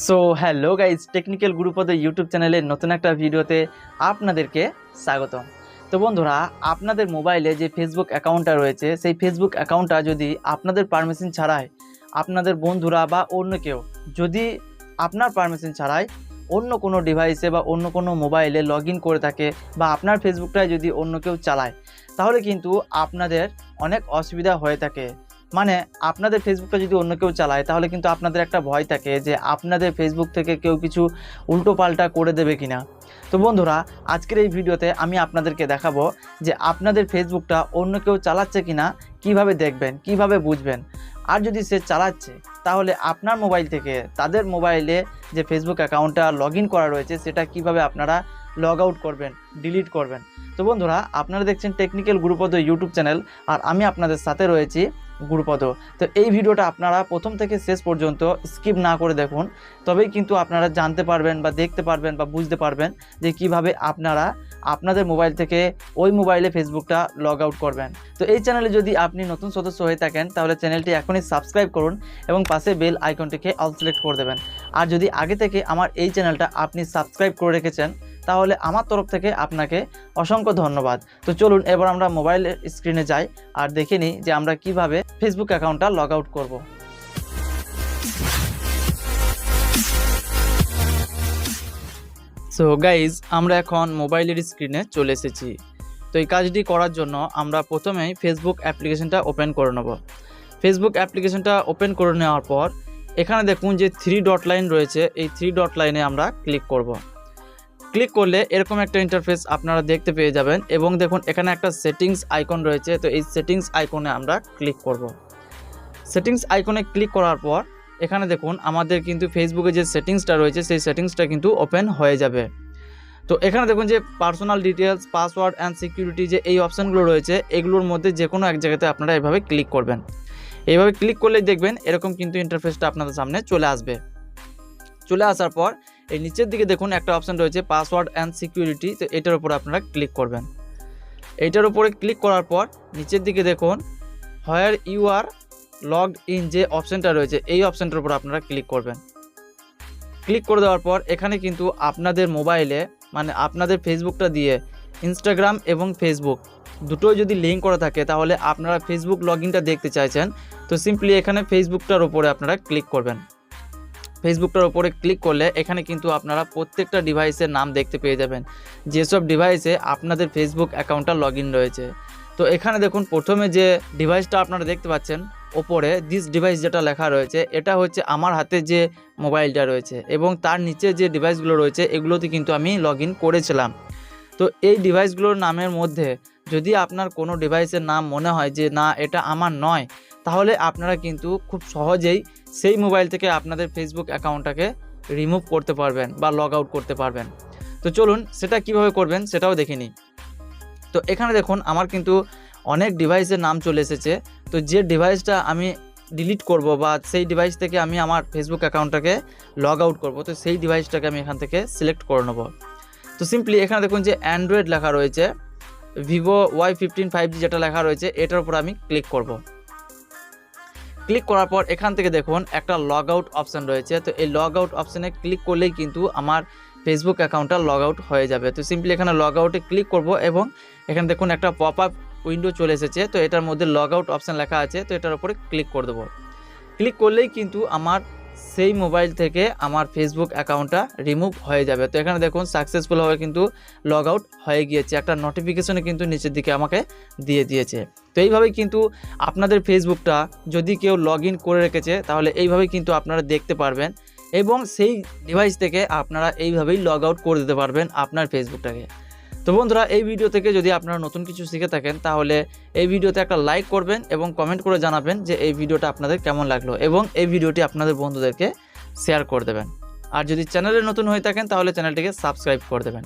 So hello guys technical গ্রুপদ YouTube চ্যানেলের নতুন একটা ভিডিওতে আপনাদেরকে স্বাগতম। তো বন্ধুরা, আপনাদের মোবাইলে যে ফেসবুক অ্যাকাউন্টটা রয়েছে, সেই ফেসবুক অ্যাকাউন্টটা যদি আপনাদের পারমিশন ছাড়াই আপনাদের বন্ধুরা বা অন্য কেউ যদি আপনার পারমিশন ছাড়াই অন্য কোনো ডিভাইসে বা অন্য কোনো মোবাইলে লগ করে থাকে বা আপনার ফেসবুকটায় যদি অন্য কেউ চালায়, তাহলে কিন্তু আপনাদের অনেক অসুবিধা হয়ে থাকে। মানে আপনাদের ফেসবুকটা যদি অন্য কেউ চালায়, তাহলে কিন্তু আপনাদের একটা ভয় থাকে যে আপনাদের ফেসবুক থেকে কেউ কিছু উল্টো পাল্টা করে দেবে কিনা। তো বন্ধুরা, আজকের এই ভিডিওতে আমি আপনাদেরকে দেখাবো যে আপনাদের ফেসবুকটা অন্য কেউ চালাচ্ছে কিনা, কীভাবে দেখবেন, কীভাবে বুঝবেন। আর যদি সে চালাচ্ছে, তাহলে আপনার মোবাইল থেকে তাদের মোবাইলে যে ফেসবুক অ্যাকাউন্টটা লগ করা রয়েছে, সেটা কীভাবে আপনারা লগ আউট করবেন ডিলিট করবেন। তো বন্ধুরা, আপনারা দেখছেন টেকনিক্যাল গ্রুপদ ইউটিউব চ্যানেল আর আমি আপনাদের সাথে রয়েছি গুরুপদ। তো এই ভিডিওটা আপনারা প্রথম থেকে শেষ পর্যন্ত স্কিপ না করে দেখুন, তবেই কিন্তু আপনারা জানতে পারবেন বা দেখতে পারবেন বা বুঝতে পারবেন যে কীভাবে আপনারা আপনাদের মোবাইল থেকে ওই মোবাইলে ফেসবুকটা লগ আউট করবেন। তো এই চ্যানেলে যদি আপনি নতুন সদস্য হয়ে থাকেন, তাহলে চ্যানেলটি এখনই সাবস্ক্রাইব করুন এবং পাশে বেল আইকনটিকে অল সিলেক্ট করে দেবেন। আর যদি আগে থেকে আমার এই চ্যানেলটা আপনি সাবস্ক্রাইব করে রেখেছেন তাহলে আমার তরফ থেকে আপনাকে অসংখ্য ধন্যবাদ। তো চলুন, এবার আমরা মোবাইল স্ক্রিনে যাই আর দেখে নিই যে আমরা কীভাবে ফেসবুক অ্যাকাউন্টটা লগ আউট করব। সো গাইজ আমরা এখন মোবাইলের স্ক্রিনে চলে এসেছি। তো এই কাজটি করার জন্য আমরা প্রথমেই ফেসবুক অ্যাপ্লিকেশনটা ওপেন করে নেব। ফেসবুক অ্যাপ্লিকেশনটা ওপেন করে নেওয়ার পর, এখানে দেখুন যে থ্রি ডট লাইন রয়েছে। এই থ্রি ডট লাইনে আমরা ক্লিক করব। ক্লিক করলে এরকম একটা ইন্টারফেস আপনারা দেখতে পেয়ে যাবেন এবং দেখুন, এখানে একটা সেটিংস আইকন রয়েছে, তো এই সেটিংস আইকনে আমরা ক্লিক করব। সেটিংস আইকনে ক্লিক করার পর, এখানে দেখুন, আমাদের কিন্তু ফেসবুকে যে সেটিংসটা রয়েছে, সেই সেটিংসটা কিন্তু ওপেন হয়ে যাবে। তো এখানে দেখুন যে personal details password and security যে এই অপশানগুলো রয়েছে, এগুলোর মধ্যে যে কোনো এক জায়গাতে আপনারা এভাবে ক্লিক করবেন। এইভাবে ক্লিক করলেই দেখবেন, এরকম কিন্তু ইন্টারফেসটা আপনাদের সামনে চলে আসবে। চলে আসার পর এই নিচের দিকে দেখুন একটা অপশান রয়েছে পাসওয়ার্ড অ্যান্ড সিকিউরিটি তো এটার উপরে আপনারা ক্লিক করবেন। এইটার উপরে ক্লিক করার পর নিচের দিকে দেখুন where you are log in যে অপশানটা রয়েছে, এই অপশানটার উপর আপনারা ক্লিক করবেন। ক্লিক করে দেওয়ার পর এখানে কিন্তু আপনাদের মোবাইলে মানে আপনাদের ফেসবুকটা দিয়ে ইনস্টাগ্রাম এবং ফেসবুক দুটোই যদি লিঙ্ক করা থাকে, তাহলে আপনারা ফেসবুক লগ দেখতে চাইছেন, তো সিম্পলি এখানে ফেসবুকটার ওপরে আপনারা ক্লিক করবেন। ফেসবুকটার ওপরে ক্লিক করলে এখানে কিন্তু আপনারা প্রত্যেকটা ডিভাইসের নাম দেখতে পেয়ে যাবেন। যেসব ডিভাইসে আপনাদের ফেসবুক অ্যাকাউন্টটা লগ রয়েছে। তো এখানে দেখুন, প্রথমে যে ডিভাইসটা আপনারা দেখতে পাচ্ছেন, ওপরে দিস ডিভাইস যেটা লেখা রয়েছে, এটা হচ্ছে আমার হাতে যে মোবাইলটা রয়েছে এবং তার নিচে যে ডিভাইসগুলো রয়েছে, এগুলোতে কিন্তু আমি লগ করেছিলাম। তো এই ডিভাইসগুলোর নামের মধ্যে যদি আপনার কোনো ডিভাইসের নাম মনে হয় যে, না, এটা আমার নয় তাহলে আপনারা কিন্তু খুব সহজেই সেই মোবাইল থেকে আপনাদের ফেসবুক অ্যাকাউন্টটাকে রিমুভ করতে পারবেন বা লগ আউট করতে পারবেন। তো চলুন সেটা কীভাবে করবেন সেটাও দেখে নিই। তো এখানে দেখুন আমার কিন্তু অনেক ডিভাইসের নাম চলে এসেছে। তো যে ডিভাইসটা আমি ডিলিট করব বা সেই ডিভাইস থেকে আমি আমার ফেসবুক অ্যাকাউন্টটাকে লগ আউট করব, তো সেই ডিভাইসটাকে আমি এখান থেকে সিলেক্ট করে নেব। তো সিম্পলি এখানে দেখুন যে অ্যান্ড্রয়েড লেখা রয়েছে Vivo Y fifteen five G যেটা লেখা রয়েছে, এটার উপর আমি ক্লিক করব। ক্লিক করার পর এখান থেকে দেখুন একটা লগ আউট অপশান রয়েছে। তো এই লগ আউট অপশানে ক্লিক করলেই কিন্তু আমার ফেসবুক অ্যাকাউন্টটা লগ আউট হয়ে যাবে। তো সিম্পলি এখানে লগ আউটে ক্লিক করব এবং এখানে দেখুন একটা পপ আপ উইন্ডো চলে এসেছে। তো এটার মধ্যে লগ আউট অপশান লেখা আছে। তো এটার উপরে ক্লিক করে দেবো। ক্লিক করলেই কিন্তু আমার সেই মোবাইল থেকে আমার ফেসবুক অ্যাকাউন্টটা রিমুভ হয়ে যাবে। তো এখানে দেখুন সাকসেসফুলভাবে কিন্তু লগ আউট হয়ে গিয়েছে। একটা নোটিফিকেশনে কিন্তু নিচের দিকে আমাকে দিয়ে দিয়েছে। তো এইভাবেই কিন্তু আপনাদের ফেসবুকটা যদি কেউ লগ করে রেখেছে, তাহলে এইভাবেই কিন্তু আপনারা দেখতে পারবেন এবং সেই ডিভাইস থেকে আপনারা এইভাবেই লগ আউট করে দিতে পারবেন আপনার ফেসবুকটাকে তো বন্ধুরা, এই ভিডিও থেকে যদি আপনারা নতুন কিছু শিখে থাকেন, তাহলে এই ভিডিওতে একটা লাইক করবেন এবং কমেন্ট করে জানাবেন যে এই ভিডিওটা আপনাদের কেমন লাগল এবং এই ভিডিওটি আপনাদের বন্ধুদেরকে শেয়ার করে দেবেন। আর যদি চ্যানেলে নতুন হয়ে থাকেন, তাহলে চ্যানেলটিকে সাবস্ক্রাইব করে দেবেন।